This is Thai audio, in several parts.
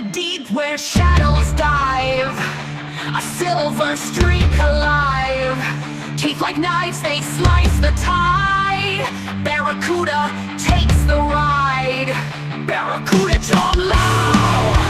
the deep where shadows dive. A silver streak alive. Teeth like knives, they slice the tide. Barracuda takes the ride. Barracuda John Lowe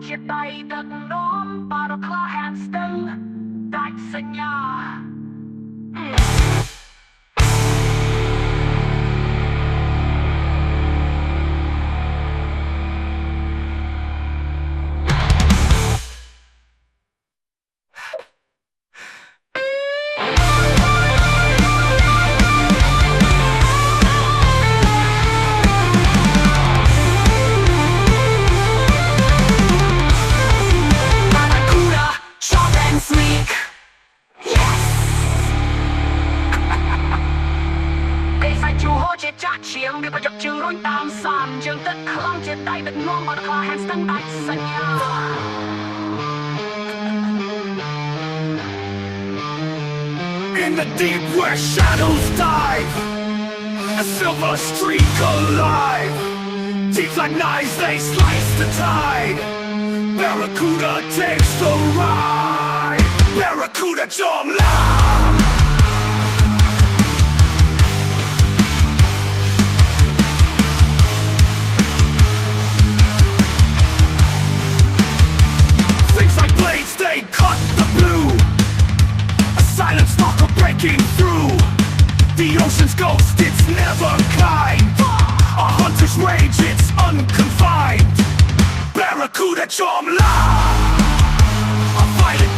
Читайте дном пару клахенстел, дать сеня. has done by In the deep where shadows dive, a silver streak alive. Teeth like knives, they slice the tide. Barracuda takes the ride. Barracuda Jom line. breaking through. The ocean's ghost, it's never kind. A hunter's rage, it's unconfined. Barracuda Chomla A violent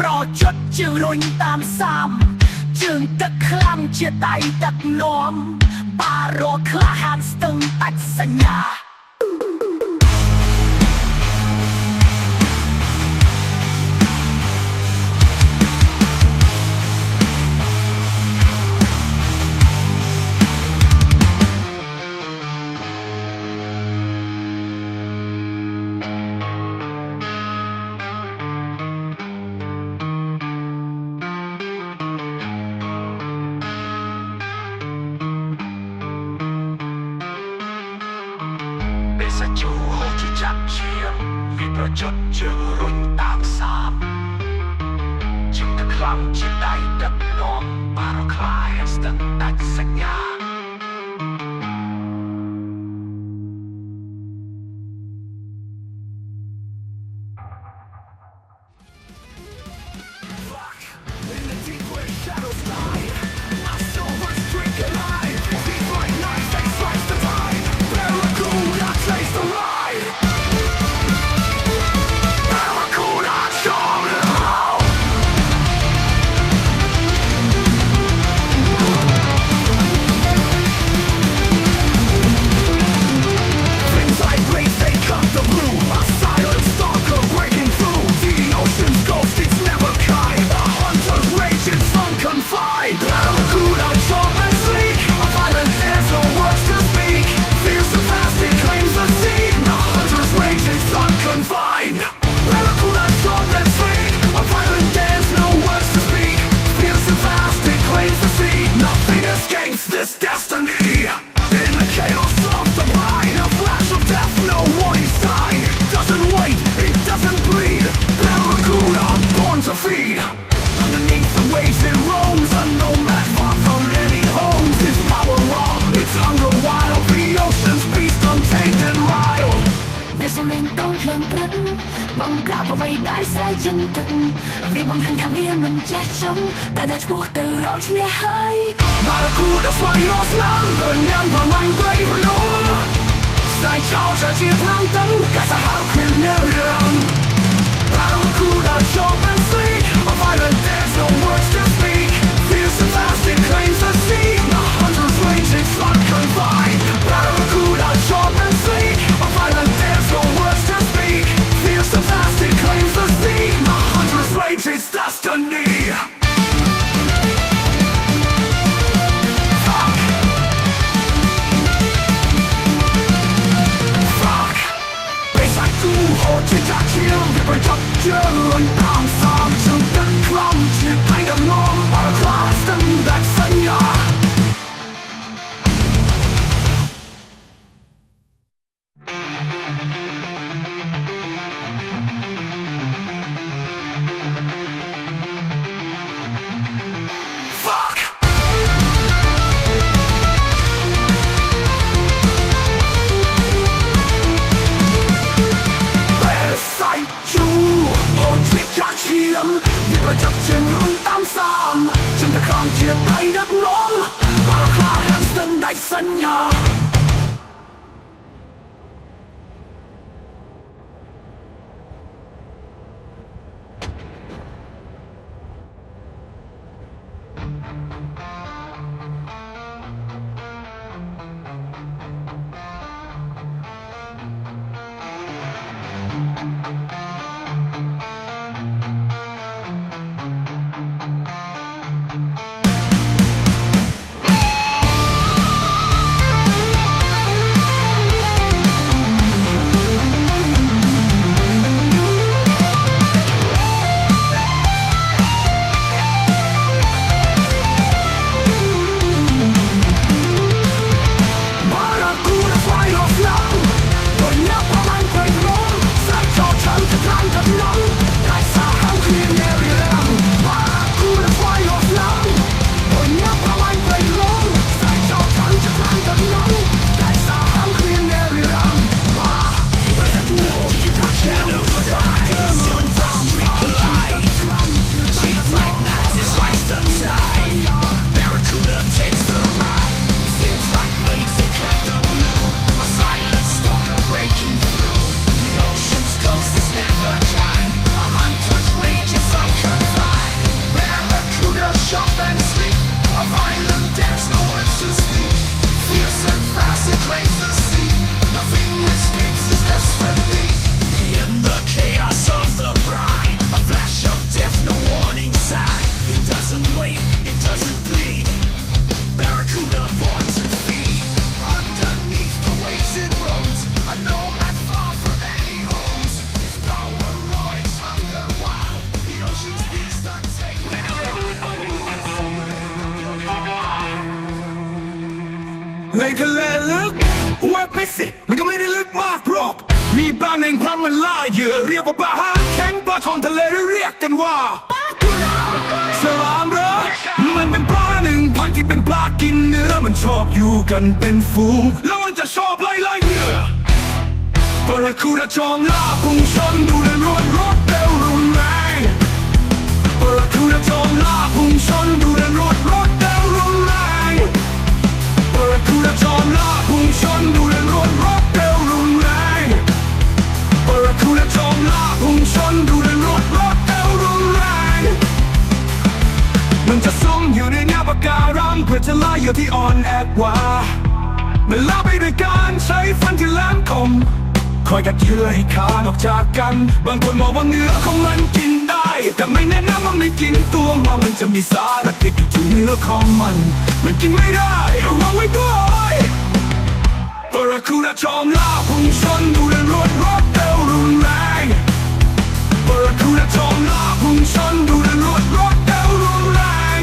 ប្រយុទ្ធជើងរុញតាមសាមជើងទឹកខ្លាំងជាដៃទឹកនាំបារកក្លាហានស្ទឹងតាច់សញ្ញា ប្រយុទ្ធជើងរុញតាមសាមជើងទឹកខ្លាំងជាដៃដឹកនាំបារខ្លាយស្ទឹង cho mình tôi vẫn thức Bằng cả và vầy đãi sai chân thực Vì bằng hành thang bia mình chết sống Ta đã cuộc từ rõ chia hơi Mà là khu đã phải rõ lắm Gần em và mạnh quay vào lỗ Sai trao trả chia thang tấn Cả xã hảo khuyên nêu đường Mà là khu đã cho bên sleep But violent there's no words to speak Feels the fast it claims ในทะเลลึกวัดไม่สิมันก็ไม่ได้ลึกมากหรอกมีบางแห่งพลันมันล่าเหยื่อเรียกว่าปลาหางแข็งปลาทองทะเลเรียกกันว่าสลามเหรอมันเป็นปลาหนึ่งพันที่เป็นปลากินเนื้อมันชอบอยู่กันเป็นฝูงแล้วมันจะชอบไล่ไล่เหยื่อบาราคูดาจอมล่าพุ่งชนดูเดินรวดรถเยกัดเยื่อให้ขาดออกจากกัน บางคนมองว่าเนื้อของมันกินได้ แต่ไม่แนะนำว่าไม่กินตัวมันมันจะมีสารติดอยู่ที่เนื้อของมัน มันกินไม่ได้ระวังไว้ด้วยบาราคูดาจอมล่าพุ่งชนดูเดินรวดรถเร็วรุนแรงบาราคูดาจอมล่าพุ่งชนดูเดินรวดรถเร็วรุนแรง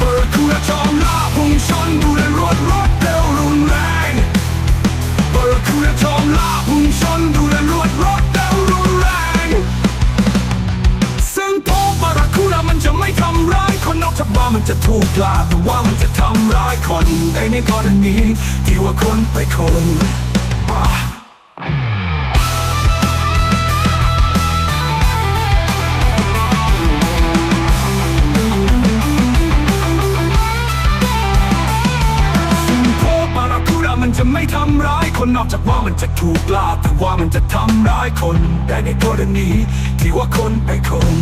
บาราคูดาจอมล่าพุ่งชนดูเดินรวดรถเร็วรุนแรงบาราคูดาจอมล่า ดูแลรวดรถเร็วรุนแรงซึ่งพบบาราคูรามันจะไม่ทำร้ายคนนอกจากว่ามันจะถูกลาแต่ว่ามันจะทำร้ายคนในในกรณีที่ว่าคนไปคนอ่ อกจากว่ามันจะถูกลาแต่ว่ามันจะทำร้ายคน แต่ในกรณีที่ว่าคนไปคน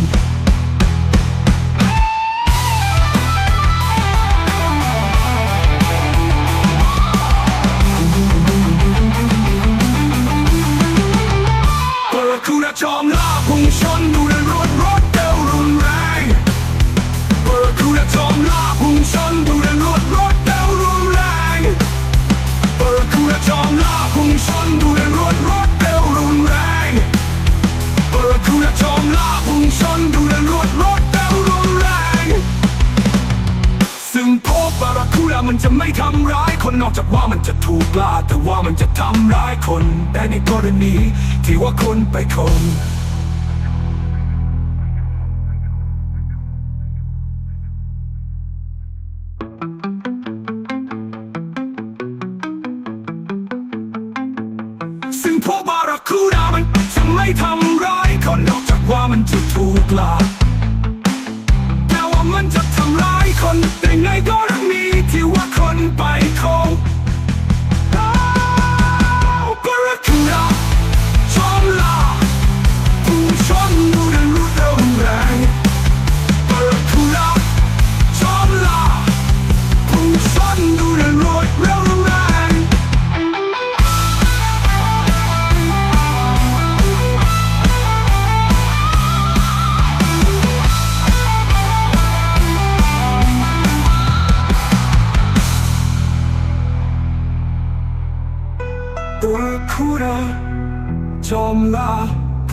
ทำร้ายคนนอกจากว่ามันจะถูกลาแต่ว่ามันจะทำร้ายคนแต่ในกรณีที่ว่าคนไปคน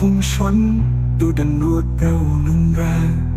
พุ่งชนดูดันรวดเร็วรุนแรง